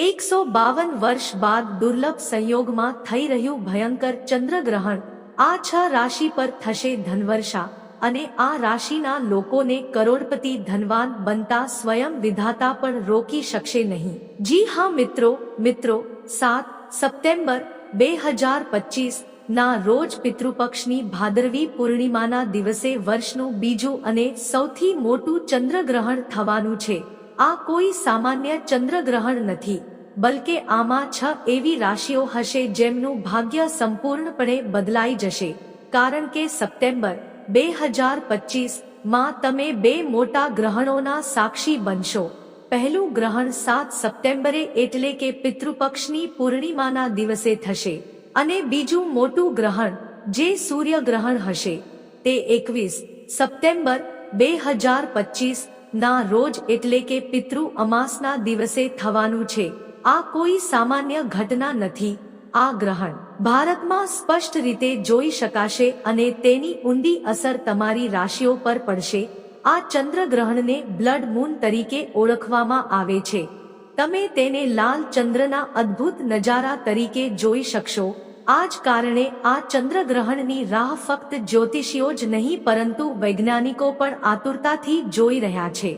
એકસો બાવન વર્ષ બાદ દુર્લભ સંયોગમાં થઈ રહ્યું ભયંકર ચંદ્રગ્રહણ આ છ રાશિ પર થશે ધનવર્ષા અને આ રાશિના લોકોને કરોડપતિ ધનવાન બનતા સ્વયં વિધાતા પણ રોકી શકશે નહીં. જી હા, મિત્રો મિત્રો, સાત સપ્ટેમ્બર બે હજાર પચીસ ના રોજ પિતૃપક્ષની ભાદરવી પૂર્ણિમાના દિવસે વર્ષનું બીજું અને સૌથી મોટું ચંદ્રગ્રહણ થવાનું છે. આ કોઈ સામાન્ય ચંદ્રગ્રહણ નથી, બલકે આમાં છ એવી રાશિઓ હશે જેમનું ભાગ્ય સંપૂર્ણપણે બદલાઈ જશે, કારણ કે સપ્ટેમ્બર, બે હજાર પચીસ, માં તમે બે મોટા ગ્રહણોના સાક્ષી બનશો. પહેલું ગ્રહણ સાત સપ્ટેમ્બરે એટલે કે પિતૃપક્ષની પૂર્ણિમાના દિવસે થશે, અને બીજું મોટું ગ્રહણ, જે સૂર્યગ્રહણ હશે, તે એકવીસ સપ્ટેમ્બર, બે હજાર પચીસ ના રોજ એટલે કે પિતૃ અમાસના દિવસે થવાનું છે. આ કોઈ સામાન્ય ઘટના નથી. આ ગ્રહણ ભારતમાં સ્પષ્ટ રીતે જોઈ શકાશે અને તેની ઊંડી અસર તમારી રાશિઓ પર પડશે. આ ચંદ્રગ્રહણને બ્લડ મૂન તરીકે ઓળખવામાં આવે છે. તમે તેને લાલ ચંદ્રના અદ્ભુત નજારા તરીકે જોઈ શકશો. આ જ કારણે આ ચંદ્રગ્રહણની રાહ ફક્ત જ્યોતિષીઓ જ નહીં, પરંતુ વૈજ્ઞાનિકો પણ આતુરતાથી જોઈ રહ્યા છે.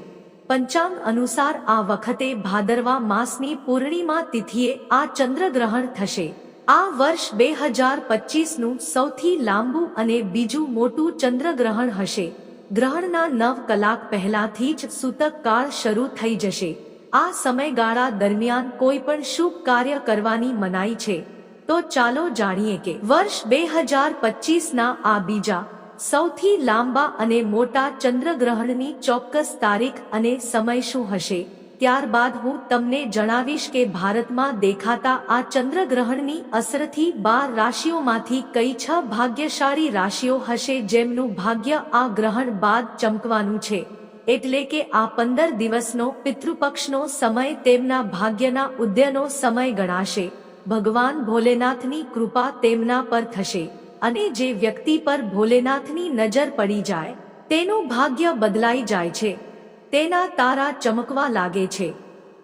પંચાંગ અનુસાર આ વખતે ભાદરવા માસની પૂર્ણિમા તિથિએ આ ચંદ્રગ્રહણ થશે. આ વર્ષ બે હજાર પચીસનું સૌથી લાંબુ અને બીજું મોટું ચંદ્રગ્રહણ હશે. ગ્રહણના નવ કલાક પહેલાથી જ સૂતક કાળ શરૂ થઈ જશે. આ સમયગાળા દરમિયાન કોઈ પણ શુભ કાર્ય કરવાની મનાઈ છે. તો ચાલો જાણીએ કે વર્ષ બે હજાર પચીસના આ બીજા, સૌથી લાંબા અને મોટા ચંદ્રગ્રહણની ચોક્કસ તારીખ અને સમય શું હશે? ત્યારબાદ હું તમને જણાવીશ કે ભારતમાં દેખાતા આ ચંદ્રગ્રહણની અસરથી બાર રાશિઓમાંથી કઈ છ ભાગ્યશાળી રાશિઓ હશે જેમનું ભાગ્ય આ ગ્રહણ બાદ ચમકવાનું છે. એટલે કે આ પંદર દિવસનો પિતૃપક્ષનો સમય તેમના ભાગ્યના ઉદ્યનો સમય ગણાશે. ભગવાન ભોલેનાથની કૃપા તેમના પર થશે અને જે વ્યક્તિ પર ભોલેનાથની નજર પડી જાય, તેનું ભાગ્ય બદલાઈ જાય છે. તેના તારા ચમકવા લાગે છે.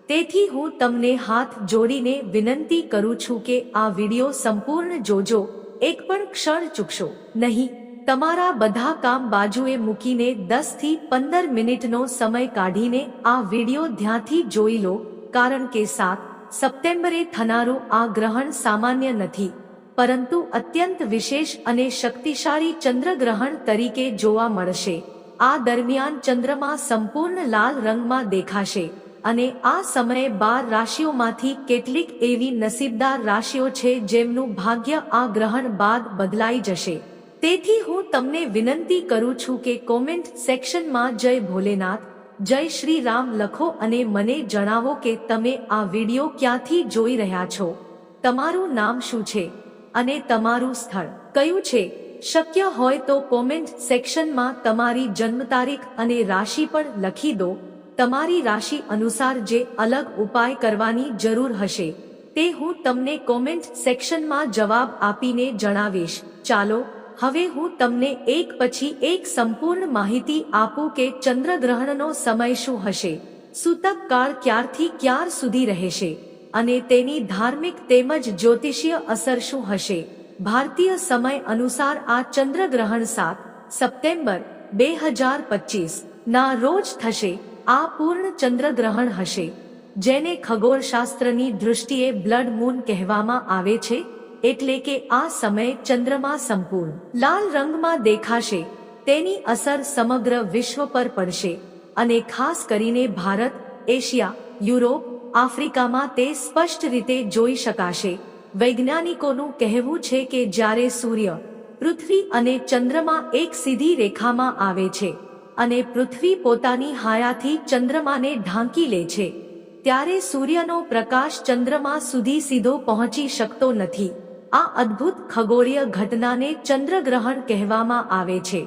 તેથી હું તમને હાથ જોડીને વિનંતી કરું છું કે આ વિડિયો સંપૂર્ણ જોજો, એક પણ ક્ષણ ચૂકશો. નહીં, તમારા બધા કામ બાજુએ મૂકીને દસથી પંદર મિનિટનો સમય કાઢીને આ વિડિયો ધ્યાનથી જોઈ લો, કારણ કે સાત સપ્ટેમ્બરે થનારું આ ગ્રહણ સામાન્ય નથી, પરંતુ અત્યંત વિશેષ અને શક્તિશાળી ચંદ્રગ્રહણ તરીકે જોવા મળશે. આ દરમિયાન ચંદ્રમા સંપૂર્ણ લાલ રંગમાં દેખાશે અને આ સમયે બાર રાશિઓમાંથી કેટલીક એવી નસીબદાર રાશિઓ છે જેમનું ભાગ્ય આ ગ્રહણ બાદ બદલાઈ જશે. તેથી હું તમને વિનંતી કરું છું કે કોમેન્ટ સેક્શનમાં જય ભોલેનાથ. જય શ્રી રામ લખો અને મને જણાવો કે તમે આ વિડિયો ક્યાંથી જોઈ રહ્યા છો? તમારું નામ શું છે? અને તમારું સ્થળ કયું છે? શક્ય હોય તો કોમેન્ટ સેક્શનમાં તમારી જન્મ તારીખ અને રાશિ પણ લખી દો. તમારી રાશિ અનુસાર જે અલગ ઉપાય કરવાની જરૂર હશે, તે હું તમને કોમેન્ટ સેક્શનમાં જવાબ આપીને જણાવીશ. ચાલો હવે હું તમને એક પછી એક સંપૂર્ણ માહિતી આપું કે ચંદ્રગ્રહણનો સમય શું હશે, સૂતક કાળ ક્યારથી ક્યાર સુધી રહેશે અને તેની ધાર્મિક તેમજ જ્યોતિષીય અસર શું હશે. ભારતીય સમય અનુસાર આ ચંદ્રગ્રહણ સાત સપ્ટેમ્બર બે હજાર પચીસ ના રોજ થશે, આ પૂર્ણ ચંદ્રગ્રહણ હશે, જેને ખગોળશાસ્ત્રની દૃષ્ટિએ બ્લડ મૂન કહેવામાં આવે છે. એટલે કે આ સમય ચંદ્રમા સંપૂર્ણ. લાલ રંગમાં દેખાશે, તેની અસર સમગ્ર વિશ્વ પર પડશે, અને ખાસ કરીને ભારત, એશિયા, યુરોપ, આફ્રિકામાં તે સ્પષ્ટ રીતે જોઈ શકાશે. વૈજ્ઞાનિકોનું કહેવું છે કે જ્યારે સૂર્ય, પૃથ્વી અને ચંદ્રમા એક સીધી રેખામાં આવે છે, અને પૃથ્વી પોતાની હાયાથી ચંદ્રમાને ઢાંકી લે છે, ત્યારે સૂર્યનો પ્રકાશ ચંદ્રમા સુધી સીધો પહોંચી શકતો નથી. આ અદ્ભુત ખગોળીય ઘટનાને ચંદ્રગ્રહણ કહેવામાં આવે છે.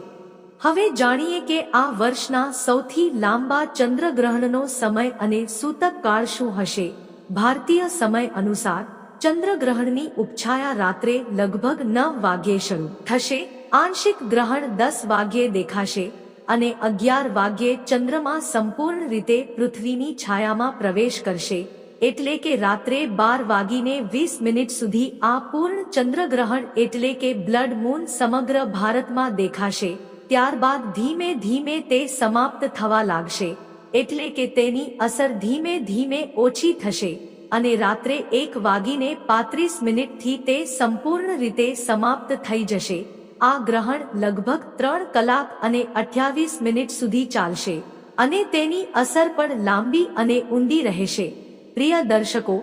હવે જાણીએ કે આ વર્ષના સૌથી લાંબા ચંદ્રગ્રહણનો સમય અને સૂતક કાળ શું હશે. ભારતીય સમય અનુસાર, ચંદ્રગ્રહણની ઉપછાયા રાત્રે લગભગ નવ વાગ્યે શરૂ થશે. આંશિક ગ્રહણ દસ વાગ્યે દેખાશે અને અગિયાર વાગ્યે ચંદ્રમા સંપૂર્ણ રીતે પૃથ્વીની છાયામાં પ્રવેશ કરશે. એટલે કે રાત્રે બાર વાગીને વીસ મિનિટ સુધી આ પૂર્ણ ચંદ્રગ્રહણ એટલે કે બ્લડ મૂન સમગ્ર ભારતમાં દેખાશે. ત્યારબાદ ધીમે ધીમે તે સમાપ્ત થવા લાગશે. એટલે કે તેની અસર ધીમે ધીમે ઓછી થશે. અને રાત્રે એક વાગીને પાંત્રીસ મિનિટથી તે સંપૂર્ણ રીતે સમાપ્ત થઈ જશે. આ ગ્રહણ લગભગ ત્રણ કલાક અને અઠ્યાવીસ મિનિટ સુધી ચાલશે. અને તેની અસર પણ લાંબી અને ઊંડી રહેશે. પ્રિય દર્શકો,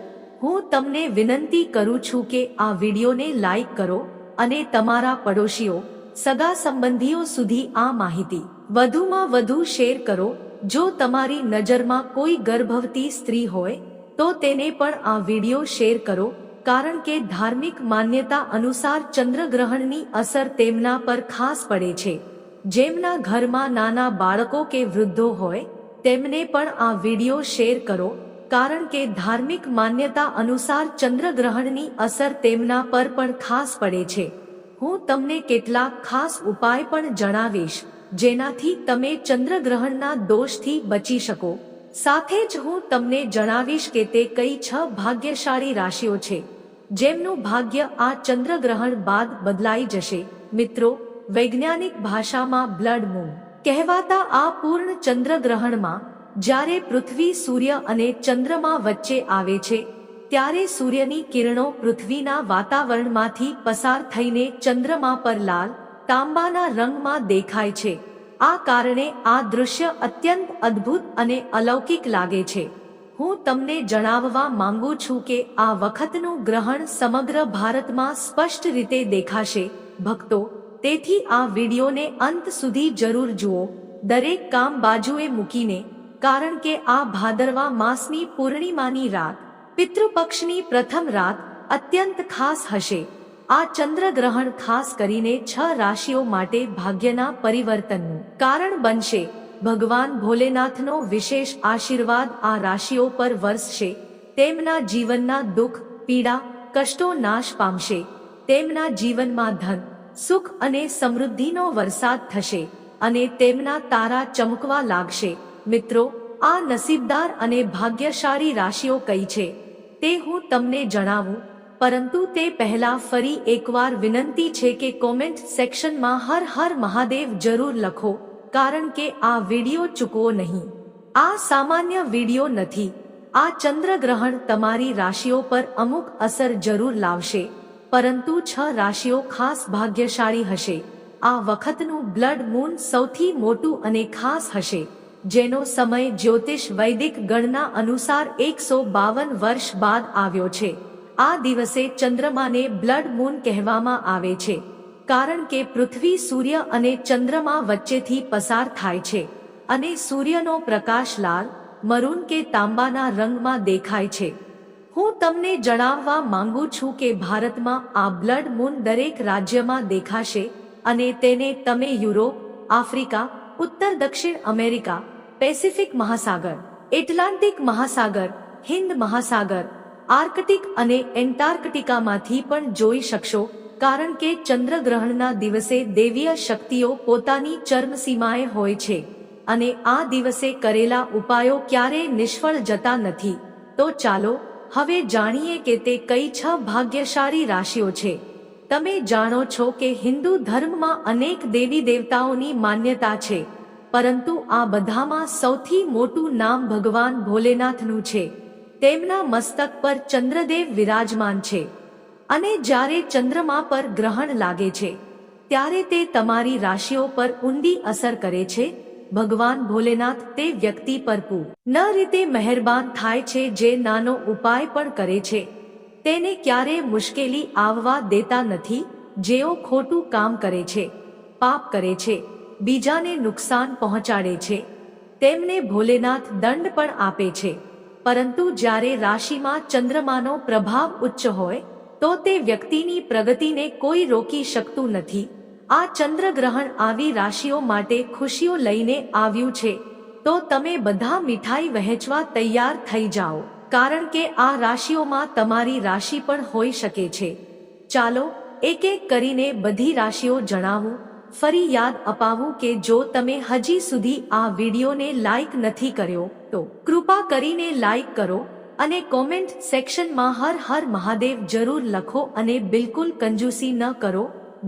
હું તમને વિનંતી કરું છું કે આ વિડીયોને લાઈક કરો અને તમારા પડોશીઓ, સગા સંબંધીઓ સુધી આ માહિતી વધુમાં વધુ શેર કરો. જો તમારી નજરમાં કોઈ ગર્ભવતી સ્ત્રી હોય, તો તેને પણ આ વીડિયો શેર કરો, કારણ કે ધાર્મિક માન્યતા અનુસાર ચંદ્રગ્રહણની અસર તેમના પર ખાસ પડે છે. જેમના ઘરમાં નાના બાળકો કે વૃદ્ધો હોય, તેમને પણ આ વીડિયો શેર કરો. કારણ કે ધાર્મિક માન્યતા અનુસાર ચંદ્રગ્રહણની અસર તેમના પર પણ ખાસ પડે છે. હું તમને કેટલાક ખાસ ઉપાય પણ જણાવીશ, જેનાથી તમે ચંદ્રગ્રહણના દોષથી બચી શકો. સાથે જ હું તમને જણાવીશ કે તે કઈ છ ભાગ્યશાળી રાશિઓ છે, જેમનું ભાગ્ય આ ચંદ્રગ્રહણ બાદ બદલાઈ જશે. મિત્રો, વૈજ્ઞાનિક ભાષામાં બ્લડ મૂન કહેવાતા આ પૂર્ણ ચંદ્રગ્રહણમાં જ્યારે પૃથ્વી સૂર્ય અને ચંદ્રમા વચ્ચે આવે છે, ત્યારે સૂર્યની કિરણો પૃથ્વીના વાતાવરણમાંથી પસાર થઈને ચંદ્રમા પર લાલ, તાંબાના રંગમાં દેખાય છે. આ કારણે આ દૃશ્ય અત્યંત અદ્ભુત અને અલૌકિક લાગે છે. હું તમને જણાવવા માંગુ છું કે આ વખતનું ગ્રહણ સમગ્ર ભારતમાં સ્પષ્ટ રીતે દેખાશે. ભક્તો, તેથી આ વિડીયોને અંત સુધી જરૂર જુઓ. દરેક કામ બાજુએ મૂકીને કારણ કે આ ભાદરવા માસની પૂર્ણિમાની રાત, પિતૃપક્ષની પ્રથમ રાત, અત્યંત ખાસ હશે. આ ચંદ્રગ્રહણ ખાસ કરીને છ રાશિઓ માટે ભાગ્યના પરિવર્તનનું કારણ બનશે. ભગવાન ભોલેનાથનો વિશેષ આશીર્વાદ આ રાશિઓ પર વરસશે. તેમના જીવનના દુઃખ, પીડા, કષ્ટો નાશ પામશે. તેમના જીવનમાં ધન, સુખ અને સમૃદ્ધિનો વરસાદ થશે અને તેમના તારા ચમકવા લાગશે. મિત્રો, આ નસીબદાર અને ભાગ્યશાળી રાશિઓ કઈ છે? તે હું તમને જણાવું, પરંતુ તે પહેલા ફરી એકવાર વિનંતી છે કે કોમેન્ટ સેક્શનમાં હર હર મહાદેવ જરૂર લખો, કારણ કે આ વિડિયો ચૂકવો નહીં. આ સામાન્ય વિડિયો નથી. આ ચંદ્રગ્રહણ તમારી રાશિઓ પર અમુક અસર જરૂર લાવશે, પરંતુ છ રાશિઓ ખાસ ભાગ્યશાળી હશે. આ વખતનું બ્લડ મૂન સૌથી મોટું અને ખાસ હશે. જેનો સમય જ્યોતિષ વૈદિક ગણના અનુસાર એકસો બાવન વર્ષ બાદ આવ્યો છે. આ દિવસે ચંદ્રમાને બ્લડ મૂન કહેવામાં આવે છે. કારણ કે પૃથ્વી સૂર્ય અને ચંદ્રમા વચ્ચેથી પસાર થાય છે. અને સૂર્યનો પ્રકાશ લાલ, મરૂન કે તાંબાના રંગમાં દેખાય છે. હું તમને જણાવવા માંગુ છું કે ભારતમાં આ બ્લડ મૂન દરેક રાજ્યમાં દેખાશે અને તેને તમે યુરોપ, આફ્રિકા ઉત્તર દક્ષિણ અમેરિકા, પેસિફિક મહાસાગર, એટલાન્ટિક મહાસાગર, હિન્દ મહાસાગર, આર્કટિક અને એન્ટાર્કટિકામાંથી પણ જોઈ શકશો, કારણ કે ચંદ્રગ્રહણના દિવસે દેવીય શક્તિઓ પોતાની ચર્મસીમાએ હોય છે, અને આ દિવસે કરેલા ઉપાયો ક્યારેય નિષ્ફળ જતા નથી. તો ચાલો, હવે જાણીએ કે તે કઈ છ ભાગ્યશાળી રાશિઓ છે. તમે જાણો છો કે હિન્દુ ધર્મમાં અનેક દેવી દેવતાઓની માન્યતા છે, પરંતુ આ બધામાં સૌથી મોટું નામ ભગવાન ભોલેનાથનું છે. તેમના મસ્તક પર ચંદ્રદેવ વિરાજમાન છે. અને જ્યારે ચંદ્રમા પર ગ્રહણ લાગે છે, ત્યારે તે તમારી રાશિઓ પર ઊંડી અસર કરે છે. ભગવાન ભોલેનાથ તે વ્યક્તિ પર ન રીતે મહેરબાન થાય છે જે નાનો ઉપાય પણ કરે છે. તેને ક્યારે મુશ્કેલી આવવા દેતા નથી, જેઓ ખોટું કામ કરે છે, પાપ કરે છે, બીજાને નુકસાન પહોંચાડે છે. તેમને ભોલેનાથ દંડ પણ આપે છે. પરંતુ જ્યારે રાશિમાં ચંદ્રમાનો પ્રભાવ ઉચ્ચ હોય, તો તે વ્યક્તિની પ્રગતિને કોઈ રોકી શકતું નથી. આ ચંદ્રગ્રહણ આવી રાશિઓ માટે ખુશીઓ લઈને આવ્યું છે. તો તમે બધા મીઠાઈ વહેંચવા તૈયાર થઈ જાઓ. કારણ કે આ રાશિઓમાં તમારી રાશિ પણ હોઈ શકે છે. ચાલો એક એક કરીને બધી રાશિઓ જણાવું, ફરી યાદ અપાવું કે જો તમે હજી સુધી આ વિડીયોને લાઈક નથી કર્યો, તો કૃપા કરીને લાઈક કરો અને કોમેન્ટ સેક્શનમાં હર હર મહાદેવ જરૂર લખો અને બિલકુલ કંજૂસી ન કરો,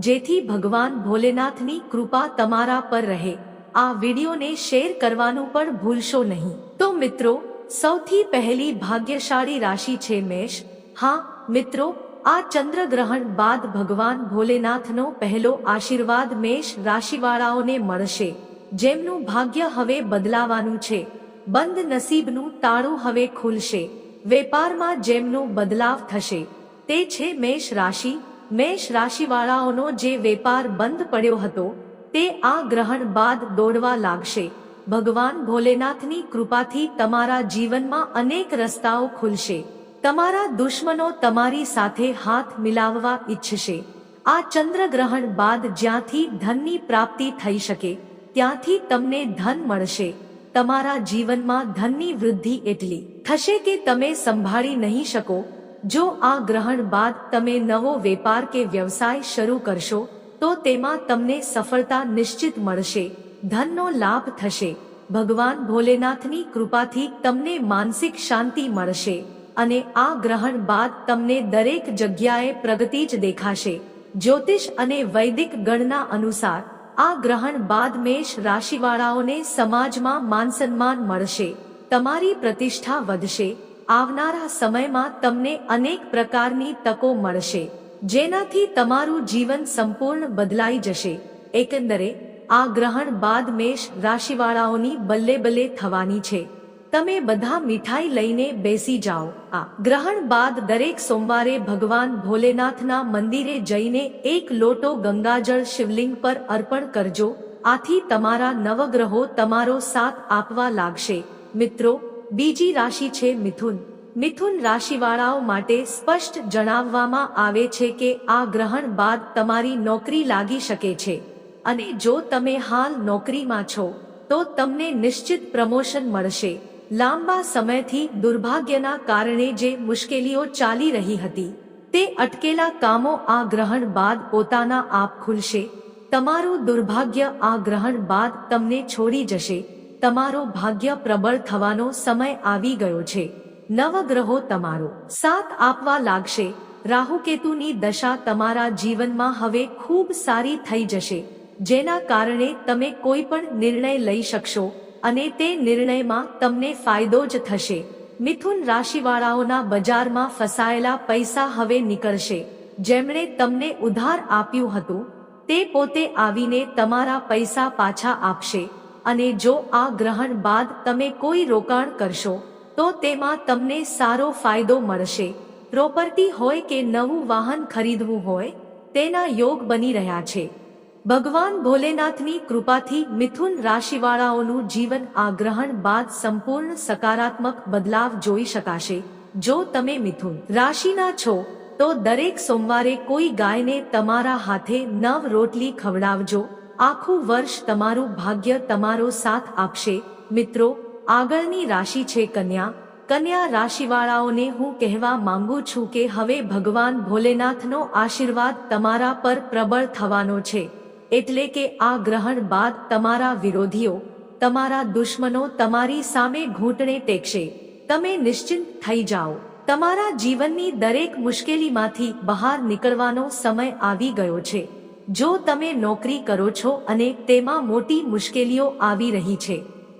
જેથી ભગવાન ભોલેનાથની કૃપા તમારા પર રહે. આ વિડીયોને શેર કરવાનું પણ ભૂલશો નહીં. તો મિત્રો સૌથી પહેલી ભાગ્યશાળી રાશિ છે મેષ. હા, મિત્રો, આ ચંદ્રગ્રહણ બાદ ભગવાન ભોલેનાથનો પહેલો આશીર્વાદ મેષ રાશિવાળાઓને મળશે. જેમનું ભાગ્ય હવે બદલાવાનું છે. બંધ નસીબનું તાળું હવે ખુલશે. વેપારમાં જેમનો બદલાવ થશે. તે છે મેષ રાશિ. મેષ રાશિવાળાઓનો જે વેપાર બંધ પડ્યો હતો, તે આ ગ્રહણ બાદ દોડવા લાગશે. ભગવાન ભોલેનાથની કૃપાથી તમારા જીવનમાં અનેક રસ્તાઓ ખુલશે. તમારા દુશ્મનો તમારી સાથે હાથ મિલાવવા ઈચ્છશે. આ ચંદ્રગ્રહણ બાદ જ્યાંથી ધનની પ્રાપ્તિ થઈ શકે, ત્યાંથી તમને ધન મળશે. તમારા જીવનમાં ધનની વૃદ્ધિ એટલી થશે કે તમે સંભાળી નહીં શકો. જો આ ગ્રહણ બાદ તમે નવો વેપાર કે વ્યવસાય શરૂ કરશો, તો તેમાં તમને સફળતા નિશ્ચિત મળશે. ધનનો લાભ થશે. ભગવાન ભોલેનાથની કૃપાથી તમને માનસિક શાંતિ મળશે અને આ ગ્રહણ બાદ તમને દરેક જગ્યાએ પ્રગતિ જ દેખાશે. જ્યોતિષ અને વૈદિક ગણના અનુસાર, આ ગ્રહણ બાદ મેષ રાશિવાળાઓને સમાજમાં માન સન્માન મળશે. તમારી પ્રતિષ્ઠા વધશે. આવનારા સમયમાં તમને અનેક પ્રકારની તકો મળશે. જેનાથી તમારું જીવન સંપૂર્ણ બદલાઈ જશે. એકંદરે આ ગ્રહણ બાદ મેષ રાશિવાળાઓની બલ્લે બલ્લે થવાની છે. તમે બધા મીઠાઈ લઈને બેસી જાઓ. આ ગ્રહણ બાદ દરેક સોમવારે ભગવાન ભોલેનાથના મંદિરે જઈને એક લોટો ગંગાજળ શિવલિંગ પર અર્પણ કરજો. આથી તમારા નવગ્રહો તમારો સાથ આપવા લાગશે. મિત્રો, બીજી રાશિ છે મિથુન. મિથુન રાશિવાળાઓ માટે સ્પષ્ટ જણાવવામાં આવે છે કે આ ગ્રહણ બાદ તમારી નોકરી લાગી શકે છે. અને જો તમે હાલ નોકરીમાં છો, તો તમને નિશ્ચિત પ્રમોશન મળશે. લાંબા સમયથી દુર્ભાગ્યના કારણે જે મુશ્કેલીઓ ચાલી રહી હતી, તે અટકેલા કામો આ ગ્રહણ બાદ પોતાના આપ ખુલશે. તમારું દુર્ભાગ્ય આ ગ્રહણ બાદ તમને છોડી જશે. તમારો ભાગ્ય પ્રબળ થવાનો સમય આવી ગયો છે. નવગ્રહો તમારો સાથ આપવા લાગશે. રાહુકેતુની દશા તમારા જીવનમાં હવે ખૂબ સારી થઈ જશે. જેના કારણે તમે કોઈ પણ નિર્ણય લઈ શકશો અને તે નિર્ણયમાં તમને ફાયદો જ થશે. મિથુન રાશિવાળાઓના બજારમાં ફસાયેલા પૈસા હવે નીકળશે. જેમણે તમને ઉધાર આપ્યું હતું, તે પોતે આવીને તમારા પૈસા પાછા આપશે અને જો આ ગ્રહણ બાદ તમે કોઈ રોકાણ કરશો, તો તેમાં તમને સારો ફાયદો મળશે. પ્રોપર્ટી હોય કે નવું વાહન ખરીદવું હોય, તેના યોગ બની રહ્યા છે. ભગવાન ભોલેનાથની કૃપાથી મિથુન રાશિવાળાઓનું જીવન આ ગ્રહણ બાદ સંપૂર્ણ સકારાત્મક બદલાવ જોઈ શકાશે. જો તમે મિથુન રાશિના છો, તો દરેક સોમવારે કોઈ ગાયને તમારા હાથે નવ રોટલી ખવડાવજો. આખું વર્ષ તમારું ભાગ્ય તમારો સાથ આપશે. મિત્રો, આગળની રાશિ છે કન્યા. કન્યા રાશિવાળાઓને હું કહેવા માંગુ છું કે હવે ભગવાન ભોલેનાથનો આશીર્વાદ તમારા પર પ્રબળ થવાનો છે. એટલે કે આ ગ્રહણ બાદ તમારા વિરોધીઓ, તમારા દુશ્મનો તમારી સામે ઘૂંટણે ટેકશે. તમે નિશ્ચિંત થઈ જાઓ. તમારા જીવનની દરેક મુશ્કેલીમાંથી બહાર નીકળવાનો સમય આવી ગયો છે. જો તમે નોકરી કરો છો અને તેમાં મોટી મુશ્કેલીઓ આવી રહી છે,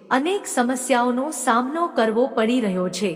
અનેક સમસ્યાઓનો સામનો કરવો પડી રહ્યો છે,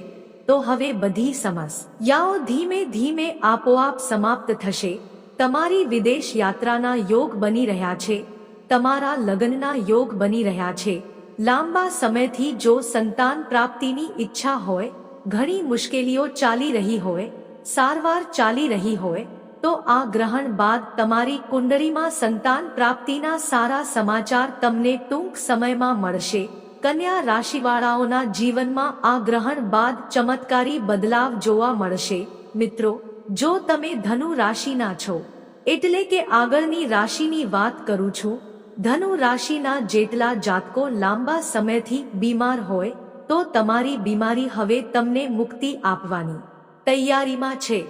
તો હવે બધી સમસ્યાઓ ધીમે ધીમે આપોઆપ સમાપ્ત થશે. તમારી વિદેશ યાત્રાના યોગ બની રહ્યા છે. તમારા લગ્નના યોગ બની રહ્યા છે. લાંબા સમયથી જો સંતાન પ્રાપ્તિની ઈચ્છા હોય, ઘણી મુશ્કેલીઓ ચાલી રહી હોય, સારવાર ચાલી રહી હોય, તો આ ગ્રહણ બાદ તમારી કુંડળીમાં સંતાન પ્રાપ્તિના સારા સમાચાર તમને ટૂંક સમયમાં મળશે. કન્યા રાશિવાળાઓના જીવનમાં આ ગ્રહણ બાદ ચમત્કારી બદલાવ જોવા મળશે. મિત્રો જો તમે ધનુ રાશિના છો, એટલે કે આગળની રાશિની વાત કરું છું, ધનુ રાશિના જેટલા જાતકો લાંબા સમયથી બીમાર હોય, તો તમારી બીમારી હવે તમને મુક્તિ આપવાની તૈયારીમાં છે.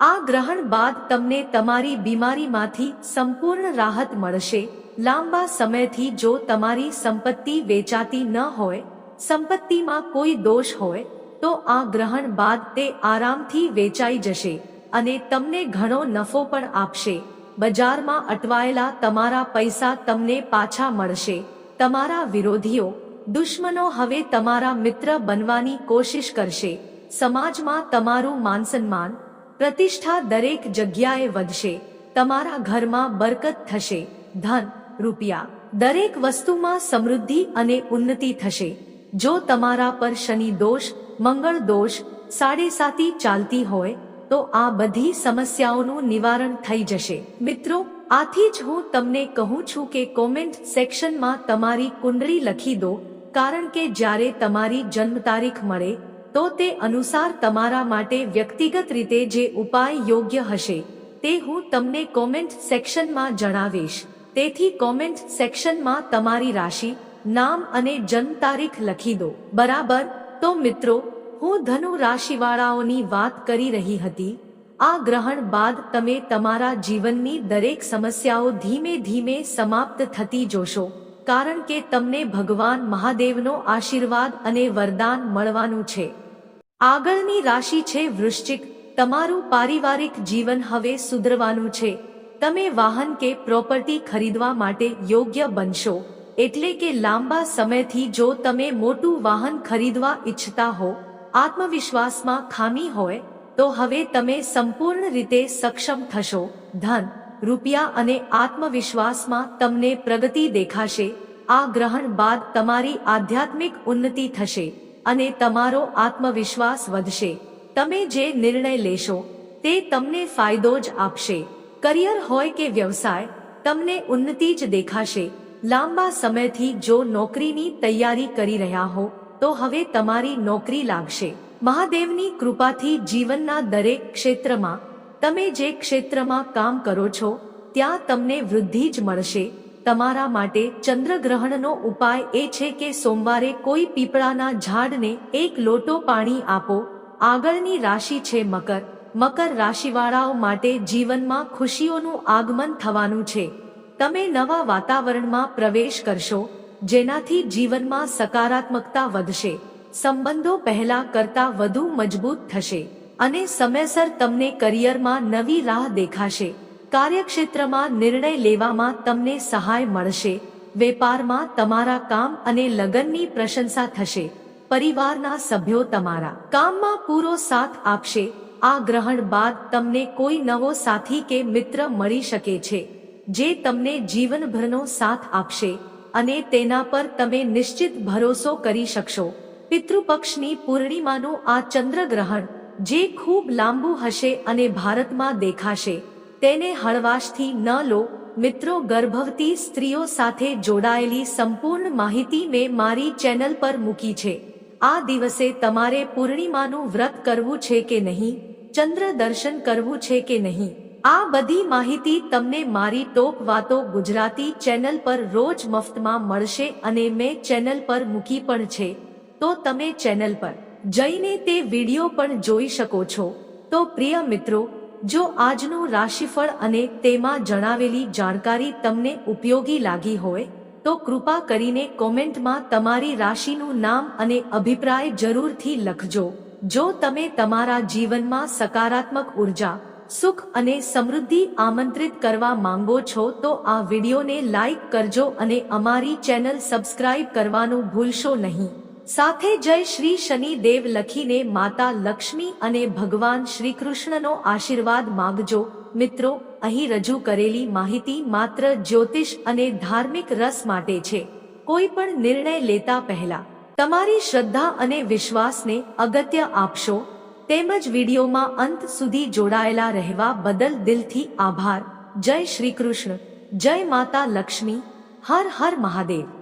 આ ગ્રહણ બાદ તમને તમારી બીમારીમાંથી સંપૂર્ણ રાહત મળશે. લાંબા સમયથી જો તમારી સંપત્તિ વેચાતી ન હોય, સંપત્તિમાં કોઈ દોષ હોય, તો આ ગ્રહણ બાદ તે આરામથી વેચાઈ જશે. અને તમને ઘણો નફો પણ આપશે. બજારમાં અટવાયેલા તમારા પૈસા તમને પાછા મળશે. તમારા વિરોધીઓ, દુશ્મનો હવે તમારા મિત્ર બનવાની કોશિશ કરશે. સમાજમાં તમારું માનસન્માન, પ્રતિષ્ઠા દરેક જગ્યાએ વધશે. તમારા ઘરમાં બરકત થશે. ધન, રૂપિયા, દરેક વસ્તુમાં સમૃદ્ધિ અને ઉન્નતિ થશે. જો તમારા પર શનિ દોષ, મંગળ દોષ, સાડેસાતી ચાલતી હોય તો આ બધી સમસ્યાઓનું નિવારણ થઈ જશે. મિત્રો, આથી જ હું તમને કહું છું કે કોમેન્ટ સેક્શનમાં તમારી કુંડળી લખી દો, કારણ કે જ્યારે તમારી જન્મ તારીખ મળે, તો તે અનુસાર તમારા માટે વ્યક્તિગત રીતે જે ઉપાય યોગ્ય હશે, તે હું તમને કોમેન્ટ સેક્શનમાં જણાવીશ. તેથી કોમેન્ટ સેક્શનમાં તમારી રાશિ, નામ અને જન્મ તારીખ લખી દો. બરાબર? તો મિત્રો હું ધનુ રાશિવાળાઓની વાત કરી રહી હતી. આ ગ્રહણ બાદ તમે તમારા જીવનની દરેક સમસ્યાઓ ધીમે ધીમે સમાપ્ત થતી જોશો, કારણ કે તમને ભગવાન મહાદેવનો આશીર્વાદ અને વરદાન મળવાનું છે. આગળની રાશિ છે વૃશ્ચિક, તમારું પારિવારિક જીવન હવે સુધરવાનું છે. તમે વાહન કે પ્રોપર્ટી ખરીદવા માટે યોગ્ય બનશો, એટલે કે લાંબા સમયથી જો તમે મોટું વાહન ખરીદવા ઈચ્છતા હો આત્મવિશ્વાસમાં ખામી હોય, તો હવે તમે સંપૂર્ણ રીતે સક્ષમ થશો. ધન, રૂપિયા અને આત્મવિશ્વાસમાં તમને પ્રગતિ દેખાશે. આ ગ્રહણ બાદ તમારી આધ્યાત્મિક ઉન્નતિ થશે અને તમારો આત્મવિશ્વાસ વધશે. તમે જે નિર્ણય લેશો, તે તમને ફાયદો જ આપશે. કરિયર હોય કે વ્યવસાય, તમને ઉન્નતિ જ દેખાશે. લાંબા સમયથી જો નોકરીની તૈયારી કરી રહ્યા હો તો હવે તમારી નોકરી લાગશે. મહાદેવની કૃપાથી જીવનના દરેક ક્ષેત્રમાં, તમે જે ક્ષેત્રમાં કામ કરો છો, ત્યાં તમને વૃદ્ધિ જ મળશે. તમારા માટે ચંદ્રગ્રહણનો ઉપાય એ છે કે સોમવારે કોઈ પીપળાના ઝાડને એક લોટો પાણી આપો. આગળની રાશિ છે મકર. મકર રાશિવાળાઓ માટે જીવનમાં ખુશીઓનું આગમન થવાનું છે. તમે નવા વાતાવરણમાં પ્રવેશ કરશો. જેનાથી જીવનમાં સકારાત્મકતા વધશે. સંબંધો પહેલા કરતા વધુ મજબૂત થશે અને સમયસર તમને કરિયરમાં નવી રાહ દેખાશે. કાર્યક્ષેત્રમાં નિર્ણય લેવામાં તમને સહાય મળશે. વેપારમાં તમારા કામ અને લગનની પ્રશંસા થશે. પરિવારના સભ્યો તમારા કામમાં પૂરો સાથ આપશે. આ ગ્રહણ બાદ તમને કોઈ નવો સાથી કે મિત્ર મળી શકે છે, જે તમને જીવનભરનો સાથ આપશે. અને તેના પર તમે નિશ્ચિત ભરોસો કરી શકશો. પિતૃપક્ષની પૂર્ણિમાનું આ ચંદ્રગ્રહણ, જે ખૂબ લાંબુ હશે અને ભારતમાં દેખાશે, તેને હળવાશથી ન લો. મિત્રો, ગર્ભવતી સ્ત્રીઓ સાથે જોડાયેલી સંપૂર્ણ માહિતી મેં મારી ચેનલ પર મૂકી છે. આ દિવસે તમારે પૂર્ણિમાનું વ્રત કરવું છે કે નહીં? ચંદ્ર દર્શન કરવું છે કે નહીં? આ બધી માહિતી તમને મારી ટોપ વાતો ગુજરાતી ચેનલ પર રોજ મફતમાં મળશે અને મેં ચેનલ પર મૂકી પણ છે. તો તમે ચેનલ પર જઈને તે વીડિયો પણ જોઈ શકો છો. તો પ્રિય મિત્રો, જો આજનું રાશિફળ અને તેમાં જણાવેલી જાણકારી તમને ઉપયોગી લાગી હોય, તો કૃપા કરીને કોમેન્ટમાં તમારી રાશિનું નામ અને અભિપ્રાય જરૂરથી લખજો. જો તમે તમારા જીવનમાં સકારાત્મક ઊર્જા સુખ અને સમૃદ્ધિ આમંત્રિત કરવા માંગો છો તો આ વિડીયોને લાઈક કરજો અને અમારી ચેનલ સબસ્ક્રાઇબ કરવાનું ભૂલશો નહીં. સાથે જય શ્રી શનિ દેવ લખીને માતા લક્ષ્મી અને ભગવાન શ્રી કૃષ્ણનો આશીર્વાદ માગજો. મિત્રો, અહીં રજૂ કરેલી માહિતી માત્ર જ્યોતિષ અને ધાર્મિક રસ માટે છે. કોઈ પણ નિર્ણય લેતા પહેલા, તમારી શ્રદ્ધા અને વિશ્વાસને અગત્ય આપશો. તેમજ વિડીયોમાં અંત સુધી જોડાયેલા રહેવા બદલ દિલથી આભાર. જય શ્રી કૃષ્ણ. જય માતા લક્ષ્મી. હર હર મહાદેવ.